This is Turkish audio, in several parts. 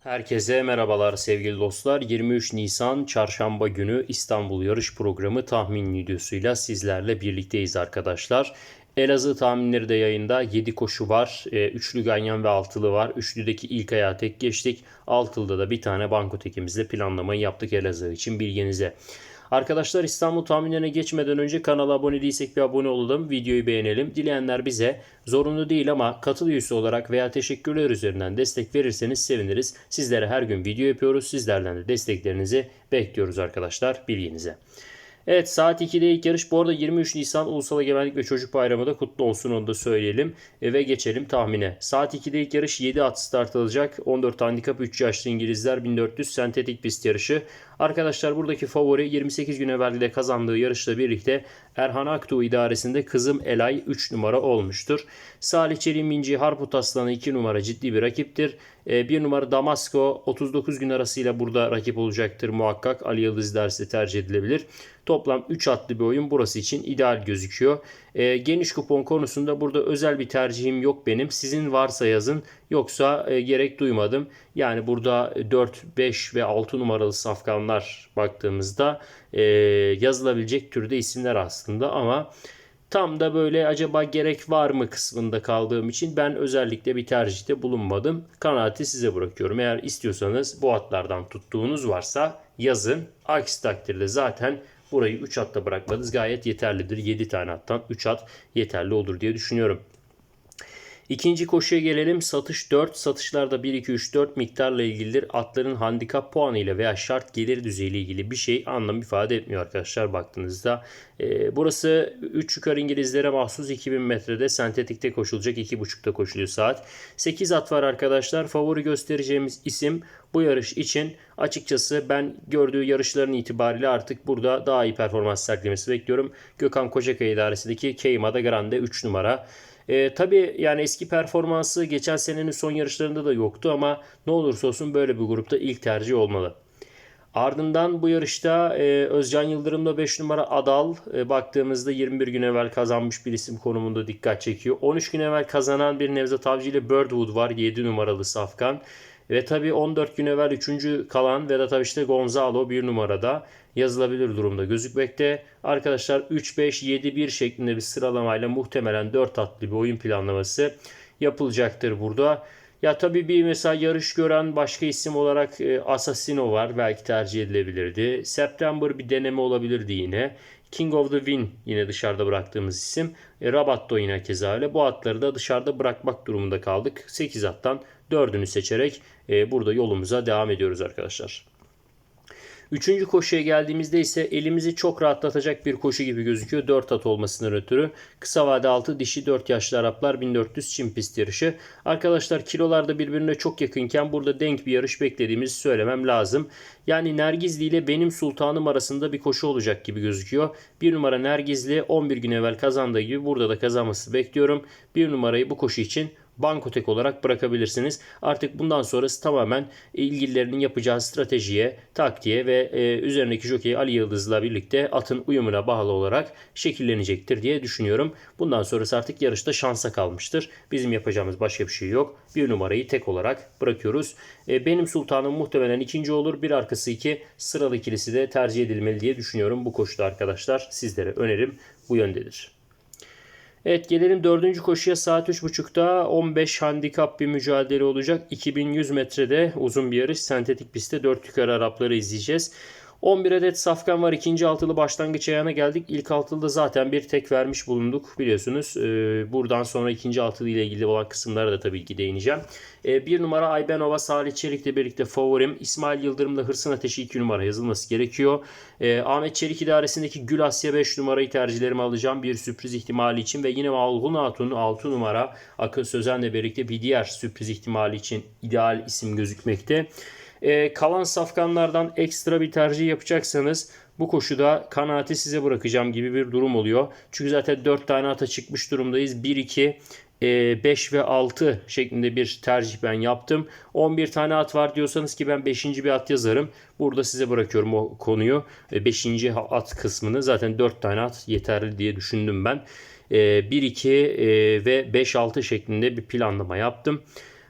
Herkese merhabalar sevgili dostlar. 23 Nisan Çarşamba günü İstanbul Yarış Programı tahmin videosuyla sizlerle birlikteyiz arkadaşlar. Elazığ tahminleri de yayında 7 koşu var. E, Üçlü ganyan ve altılı var. Üçlüdeki ilk ayağı tek geçtik. Altılıda da bir tane banko tekimizle planlamayı yaptık Elazığ için bilginize. Arkadaşlar İstanbul tahminlerine geçmeden önce kanala abone değilsek bir abone olalım. Videoyu beğenelim. Dileyenler bize zorunlu değil ama katıl üyesi olarak veya teşekkürler üzerinden destek verirseniz seviniriz. Sizlere her gün video yapıyoruz. Sizlerden de desteklerinizi bekliyoruz arkadaşlar bilginize. Evet saat 2'de ilk yarış. Bu arada 23 Nisan Ulusal Egemenlik ve Çocuk Bayramı da kutlu olsun onu da söyleyelim. E, ve geçelim tahmine. Saat 2'de ilk yarış 7 at start alacak. 14 handikap 3 yaşlı İngilizler 1400 sentetik pist yarışı. Arkadaşlar buradaki favori 28 gün evvel de kazandığı yarışla birlikte Erhan Aktuğ idaresinde kızım Elay 3 numara olmuştur. Salih Çelik Minci Harput Aslanı 2 numara ciddi bir rakiptir. 1 numara Damasko 39 gün arasıyla burada rakip olacaktır muhakkak. Ali Yıldız dersi tercih edilebilir. Toplam 3 atlı bir oyun burası için ideal gözüküyor. E, geniş kupon konusunda burada özel bir tercihim yok benim. Sizin varsa yazın yoksa e, gerek duymadım. Yani burada 4, 5 ve 6 numaralı safkanlar baktığımızda e, yazılabilecek türde isimler aslında ama tam da böyle acaba gerek var mı kısmında kaldığım için ben özellikle bir tercihte bulunmadım. Kanaati size bırakıyorum. Eğer istiyorsanız bu atlardan tuttuğunuz varsa yazın. Aksi takdirde zaten burayı 3 atta bırakmanız gayet yeterlidir. 7 tane attan 3 at yeterli olur diye düşünüyorum. İkinci koşuya gelelim. Satış 4. Satışlarda 1, 2, 3, 4 miktarla ilgilidir. Atların handikap puanı ile veya şart gelir düzeyi ile ilgili bir şey anlam ifade etmiyor arkadaşlar baktığınızda. Ee, burası 3 yukarı İngilizlere mahsus 2000 metrede sentetikte koşulacak 2.5'ta koşuluyor saat. 8 at var arkadaşlar. Favori göstereceğimiz isim bu yarış için açıkçası ben gördüğü yarışların itibariyle artık burada daha iyi performans sergilemesi bekliyorum. Gökhan Kocakaya idaresindeki Keimada Grande 3 numara. E, tabii yani eski performansı geçen senenin son yarışlarında da yoktu ama ne olursa olsun böyle bir grupta ilk tercih olmalı. Ardından bu yarışta e, Özcan Yıldırım'da 5 numara Adal e, baktığımızda 21 gün evvel kazanmış bir isim konumunda dikkat çekiyor. 13 gün evvel kazanan bir Nevzat Avcı ile Birdwood var 7 numaralı Safkan. Ve tabii 14 gün evvel 3. kalan Vedat Aviş'te Gonzalo 1 numarada yazılabilir durumda gözükmekte. Arkadaşlar 3-5-7-1 şeklinde bir sıralamayla muhtemelen 4 atlı bir oyun planlaması yapılacaktır burada. Ya tabii bir mesela yarış gören başka isim olarak e, Assassino var. Belki tercih edilebilirdi. September bir deneme olabilirdi yine. King of the Win yine dışarıda bıraktığımız isim. E, Rabatto yine keza öyle. Bu atları da dışarıda bırakmak durumunda kaldık. 8 attan 4'ünü seçerek e, burada yolumuza devam ediyoruz arkadaşlar. Üçüncü koşuya geldiğimizde ise elimizi çok rahatlatacak bir koşu gibi gözüküyor. 4 at olmasından ötürü. Kısa vade 6 dişi 4 yaşlı Araplar 1400 çim pist yarışı. Arkadaşlar kilolarda birbirine çok yakınken burada denk bir yarış beklediğimizi söylemem lazım. Yani Nergizli ile benim sultanım arasında bir koşu olacak gibi gözüküyor. Bir numara Nergizli 11 gün evvel kazandığı gibi burada da kazanması bekliyorum. Bir numarayı bu koşu için bankotek olarak bırakabilirsiniz. Artık bundan sonrası tamamen ilgililerinin yapacağı stratejiye, taktiğe ve e, üzerindeki jockey Ali Yıldız'la birlikte atın uyumuna bağlı olarak şekillenecektir diye düşünüyorum. Bundan sonrası artık yarışta şansa kalmıştır. Bizim yapacağımız başka bir şey yok. Bir numarayı tek olarak bırakıyoruz. E, benim sultanım muhtemelen ikinci olur. Bir arkası iki sıralı ikilisi de tercih edilmeli diye düşünüyorum. Bu koşuda arkadaşlar sizlere önerim bu yöndedir. Evet gelelim dördüncü koşuya saat 3.30'da 15 handikap bir mücadele olacak. 2100 metrede uzun bir yarış. Sentetik pistte 4 yukarı Arapları izleyeceğiz. 11 adet safkan var. İkinci altılı başlangıç ayağına geldik. İlk altılıda zaten bir tek vermiş bulunduk biliyorsunuz. Ee, buradan sonra ikinci altılı ile ilgili olan kısımlara da tabii ki değineceğim. Ee, bir numara Aybenova Salih Çelik'le birlikte favorim. İsmail Yıldırım'da Hırsın Ateşi 2 numara yazılması gerekiyor. Ee, Ahmet Çelik idaresindeki Gül Asya 5 numarayı tercihlerimi alacağım. Bir sürpriz ihtimali için ve yine Malhun Hatun 6 numara Akın Sözen'le birlikte bir diğer sürpriz ihtimali için ideal isim gözükmekte. E, kalan safkanlardan ekstra bir tercih yapacaksanız bu koşuda kanaati size bırakacağım gibi bir durum oluyor. Çünkü zaten 4 tane ata çıkmış durumdayız. 1, 2, 5 ve 6 şeklinde bir tercih ben yaptım. 11 tane at var diyorsanız ki ben 5. bir at yazarım. Burada size bırakıyorum o konuyu. 5. at kısmını zaten 4 tane at yeterli diye düşündüm ben. 1, 2 ve 5, 6 şeklinde bir planlama yaptım.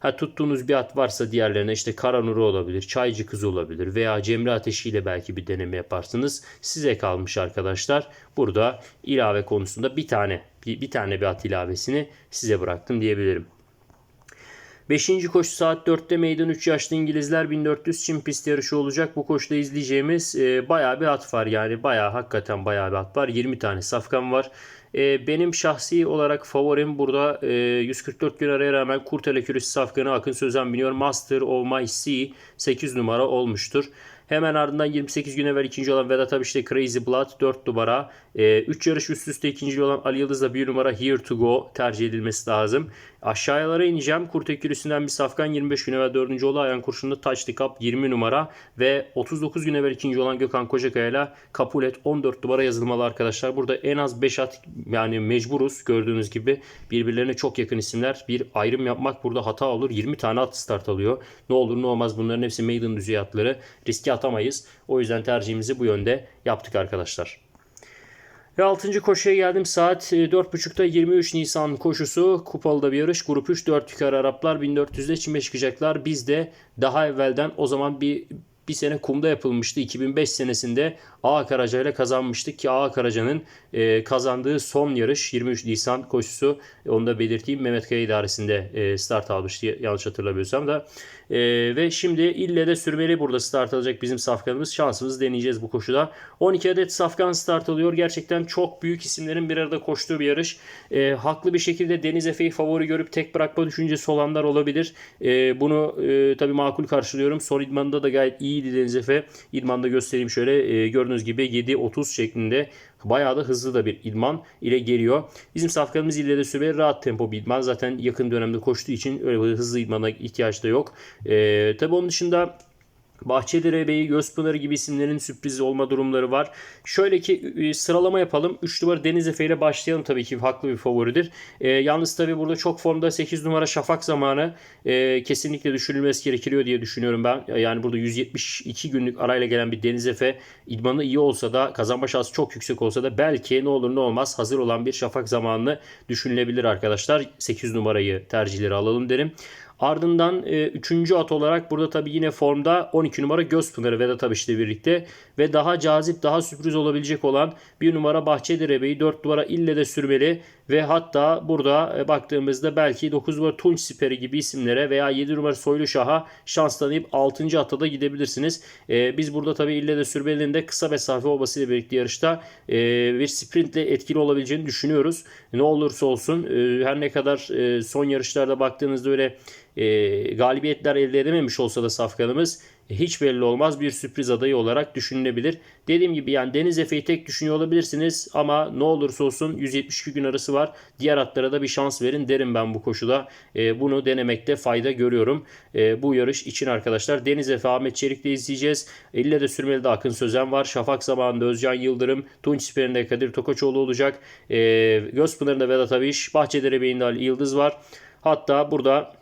Ha tuttuğunuz bir at varsa diğerlerine işte Karanuru olabilir, Çaycı Kız olabilir veya Cemre Ateşi ile belki bir deneme yaparsınız. Size kalmış arkadaşlar. Burada ilave konusunda bir tane bir, bir tane bir at ilavesini size bıraktım diyebilirim. Beşinci koşu saat 4'te meydan 3 yaşlı İngilizler 1400 Çin pist yarışı olacak. Bu koşuda izleyeceğimiz e, bayağı bir at var. Yani bayağı hakikaten bayağı bir at var. 20 tane safkan var. E, benim şahsi olarak favorim burada e, 144 gün araya rağmen Kurtele Kürüsü safkanı Akın Sözen biniyor. Master of My Sea 8 numara olmuştur. Hemen ardından 28 gün evvel ikinci olan Vedat Abiş'te Crazy Blood 4 numara. 3 e, yarış üst üste ikinci olan Ali Yıldız'la 1 numara Here to Go tercih edilmesi lazım. Aşağılara ineceğim. Kurt ekürüsünden bir safkan 25 gün evvel 4. oldu. Ayan kurşunlu the Cup 20 numara ve 39 gün evvel ikinci olan Gökhan Kocakaya ile Kapulet 14 numara yazılmalı arkadaşlar. Burada en az 5 at yani mecburuz gördüğünüz gibi birbirlerine çok yakın isimler. Bir ayrım yapmak burada hata olur. 20 tane at start alıyor. Ne olur ne olmaz bunların hepsi maiden düzey atları. Riske atamayız. O yüzden tercihimizi bu yönde yaptık arkadaşlar. Ve 6. koşuya geldim. Saat 4.30'da e, 23 Nisan koşusu. Kupalıda bir yarış. Grup 3 4 yukarı Araplar 1400'de çime çıkacaklar. Biz de daha evvelden o zaman bir bir sene kumda yapılmıştı. 2005 senesinde A Karaca ile kazanmıştık ki A Karaca'nın e, kazandığı son yarış 23 Nisan koşusu. Onu da belirteyim. Mehmet Kaya idaresinde e, start almıştı yanlış hatırlamıyorsam da. E, ve şimdi ille de sürmeli burada start alacak bizim safkanımız. Şansımızı deneyeceğiz bu koşuda. 12 adet safkan start alıyor. Gerçekten çok büyük isimlerin bir arada koştuğu bir yarış. E, haklı bir şekilde Deniz Efe'yi favori görüp tek bırakma düşüncesi olanlar olabilir. E, bunu e, tabii makul karşılıyorum. Son idmanında da gayet iyiydi Deniz Efe. İdmanda göstereyim şöyle. E, gördüğünüz gibi 7.30 şeklinde bayağı da hızlı da bir idman ile geliyor. Bizim safkanımız ile de süre rahat tempo bir idman. Zaten yakın dönemde koştuğu için öyle hızlı idmana ihtiyaç da yok. Ee, tabii onun dışında Bahçedere Bey, Gözpınarı gibi isimlerin sürpriz olma durumları var. Şöyle ki e, sıralama yapalım. 3 numara Deniz Efe ile başlayalım tabii ki haklı bir favoridir. E, yalnız tabii burada çok formda 8 numara Şafak zamanı e, kesinlikle düşünülmesi gerekiyor diye düşünüyorum ben. Yani burada 172 günlük arayla gelen bir Deniz Efe idmanı iyi olsa da kazanma şansı çok yüksek olsa da belki ne olur ne olmaz hazır olan bir Şafak zamanını düşünülebilir arkadaşlar. 8 numarayı tercihleri alalım derim. Ardından 3. E, at olarak burada tabii yine formda 12 numara Gözpınarı Vedat Abiş'le birlikte ve daha cazip daha sürpriz olabilecek olan 1 numara Bahçedere Bey'i 4 numara İlle de sürmeli ve hatta burada e, baktığımızda belki 9 numara Tunç Siperi gibi isimlere veya 7 numara Soylu Şah'a şans tanıyıp 6. ata da gidebilirsiniz. E, biz burada tabii ille de sürmelinin de kısa mesafe olmasıyla birlikte yarışta e, bir sprintle etkili olabileceğini düşünüyoruz. Ne olursa olsun e, her ne kadar e, son yarışlarda baktığınızda öyle e, galibiyetler elde edememiş olsa da safkanımız hiç belli olmaz bir sürpriz adayı olarak düşünülebilir. Dediğim gibi yani Deniz Efe'yi tek düşünüyor olabilirsiniz ama ne olursa olsun 172 gün arası var. Diğer atlara da bir şans verin derim ben bu koşuda. E, bunu denemekte fayda görüyorum. E, bu yarış için arkadaşlar Deniz Efe Ahmet Çelik'le izleyeceğiz. Elle de sürmeli Akın Sözen var. Şafak zamanında Özcan Yıldırım. Tunç Siper'inde Kadir Tokaçoğlu olacak. E, Gözpınar'ında Vedat Abiş. Bahçedere Bey'inde Ali Yıldız var. Hatta burada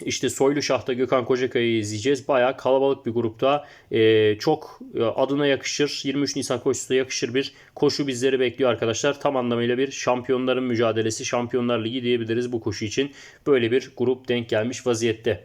işte Soylu Şah'ta Gökhan Kocakaya'yı izleyeceğiz. Bayağı kalabalık bir grupta. Ee, çok e, adına yakışır. 23 Nisan koşusuna yakışır bir koşu bizleri bekliyor arkadaşlar. Tam anlamıyla bir şampiyonların mücadelesi, Şampiyonlar Ligi diyebiliriz bu koşu için. Böyle bir grup denk gelmiş vaziyette.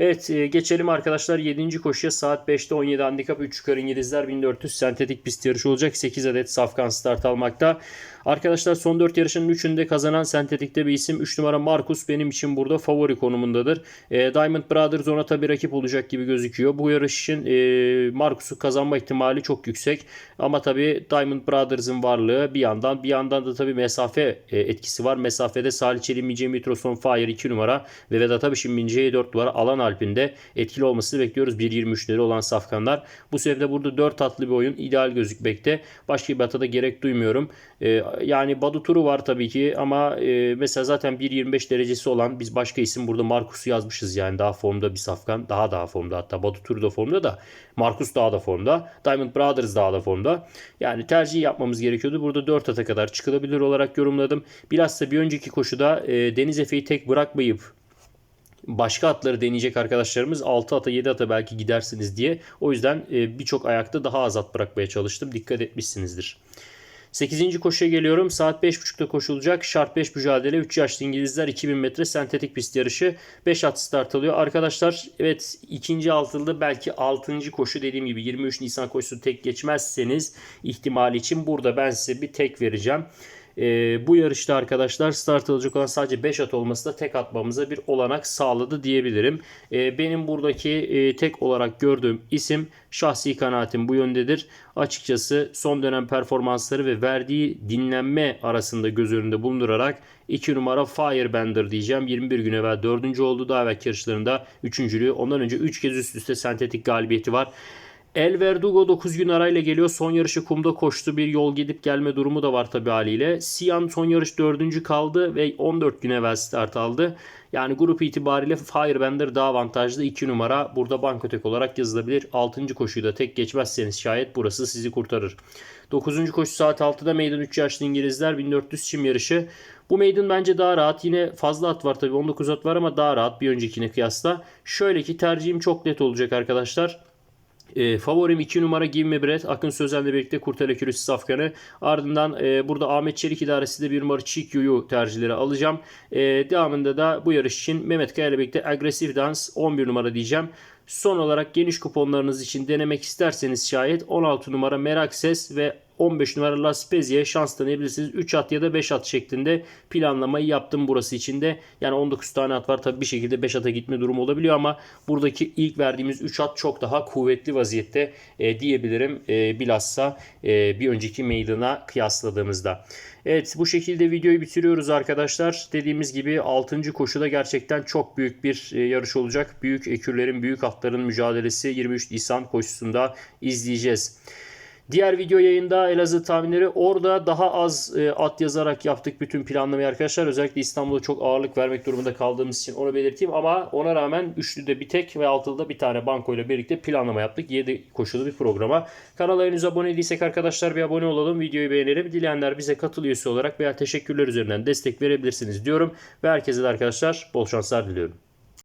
Evet e, geçelim arkadaşlar 7. koşuya saat 5'te 17 handikap 3 yukarı İngilizler 1400 sentetik pist yarışı olacak. 8 adet safkan start almakta. Arkadaşlar son 4 yarışının 3'ünde kazanan sentetikte bir isim 3 numara Marcus benim için burada favori konumundadır. E, Diamond Brothers ona tabi rakip olacak gibi gözüküyor. Bu yarış için e, Marcus'u kazanma ihtimali çok yüksek. Ama tabi Diamond Brothers'ın varlığı bir yandan bir yandan da tabi mesafe e, etkisi var. Mesafede Salih Çelik Mice Mitroson Fire 2 numara ve Vedat Abiş'in bineceği 4 numara alan Alp'inde etkili olmasını bekliyoruz. 1.23'leri olan safkanlar. Bu sebeple burada 4 atlı bir oyun ideal gözükmekte. Başka bir atada gerek duymuyorum. E, yani Badu turu var tabii ki ama e, mesela zaten 1.25 derecesi olan biz başka isim burada Markus'u yazmışız yani daha formda bir safkan. Daha daha formda hatta Badu turu da formda da Markus daha da formda. Diamond Brothers daha da formda. Yani tercih yapmamız gerekiyordu. Burada 4 ata kadar çıkılabilir olarak yorumladım. Bilhassa bir önceki koşuda e, Deniz Efe'yi tek bırakmayıp başka atları deneyecek arkadaşlarımız 6 ata 7 ata belki gidersiniz diye. O yüzden e, birçok ayakta daha az at bırakmaya çalıştım. Dikkat etmişsinizdir. 8. koşuya geliyorum. Saat 5.30'da koşulacak. Şart 5 mücadele. 3 yaşlı İngilizler 2000 metre sentetik pist yarışı. 5 at start alıyor. Arkadaşlar evet ikinci altılıda belki 6. koşu dediğim gibi 23 Nisan koşusu tek geçmezseniz ihtimali için burada ben size bir tek vereceğim. Ee, bu yarışta arkadaşlar start alacak olan sadece 5 at olması da tek atmamıza bir olanak sağladı diyebilirim. Ee, benim buradaki e, tek olarak gördüğüm isim şahsi kanaatim bu yöndedir. Açıkçası son dönem performansları ve verdiği dinlenme arasında göz önünde bulundurarak 2 numara Firebender diyeceğim. 21 gün evvel 4. oldu. Daha evvelki yarışlarında 3.lüğü. Ondan önce 3 kez üst üste sentetik galibiyeti var. El Verdugo 9 gün arayla geliyor. Son yarışı kumda koştu. Bir yol gidip gelme durumu da var tabi haliyle. Sian son yarış 4. kaldı ve 14 gün evvel start aldı. Yani grup itibariyle Firebender daha avantajlı. 2 numara burada bankotek olarak yazılabilir. 6. koşuyu da tek geçmezseniz şayet burası sizi kurtarır. 9. koşu saat 6'da meydan 3 yaşlı İngilizler 1400 çim yarışı. Bu meydan bence daha rahat. Yine fazla at var tabi 19 at var ama daha rahat bir öncekine kıyasla. Şöyle ki tercihim çok net olacak arkadaşlar. E, favorim 2 numara Give Me. Akın Sözen'le birlikte Kurtele Kürüsü Safkan'ı. Ardından e, burada Ahmet Çelik idaresi de 1 numara Çikyu'yu tercihleri alacağım. E, devamında da bu yarış için Mehmet Kaya birlikte Agresif Dans 11 numara diyeceğim. Son olarak geniş kuponlarınız için denemek isterseniz şayet 16 numara Merak Ses ve 15 numara La Spezia'ya şans tanıyabilirsiniz. 3 at ya da 5 at şeklinde planlamayı yaptım burası için de. Yani 19 tane at var. Tabi bir şekilde 5 ata gitme durumu olabiliyor ama buradaki ilk verdiğimiz 3 at çok daha kuvvetli vaziyette e, diyebilirim. E, bilhassa e, bir önceki meydana kıyasladığımızda. Evet bu şekilde videoyu bitiriyoruz arkadaşlar. Dediğimiz gibi 6. koşuda gerçekten çok büyük bir e, yarış olacak. Büyük ekürlerin, büyük atların mücadelesi 23 Nisan koşusunda izleyeceğiz. Diğer video yayında Elazığ tahminleri orada daha az e, at yazarak yaptık bütün planlamayı arkadaşlar. Özellikle İstanbul'a çok ağırlık vermek durumunda kaldığımız için onu belirteyim. Ama ona rağmen üçlüde bir tek ve altılıda bir tane banko ile birlikte planlama yaptık. 7 koşulu bir programa. Kanala henüz abone değilsek arkadaşlar bir abone olalım. Videoyu beğenelim. Dileyenler bize katıl üyesi olarak veya teşekkürler üzerinden destek verebilirsiniz diyorum. Ve herkese de arkadaşlar bol şanslar diliyorum.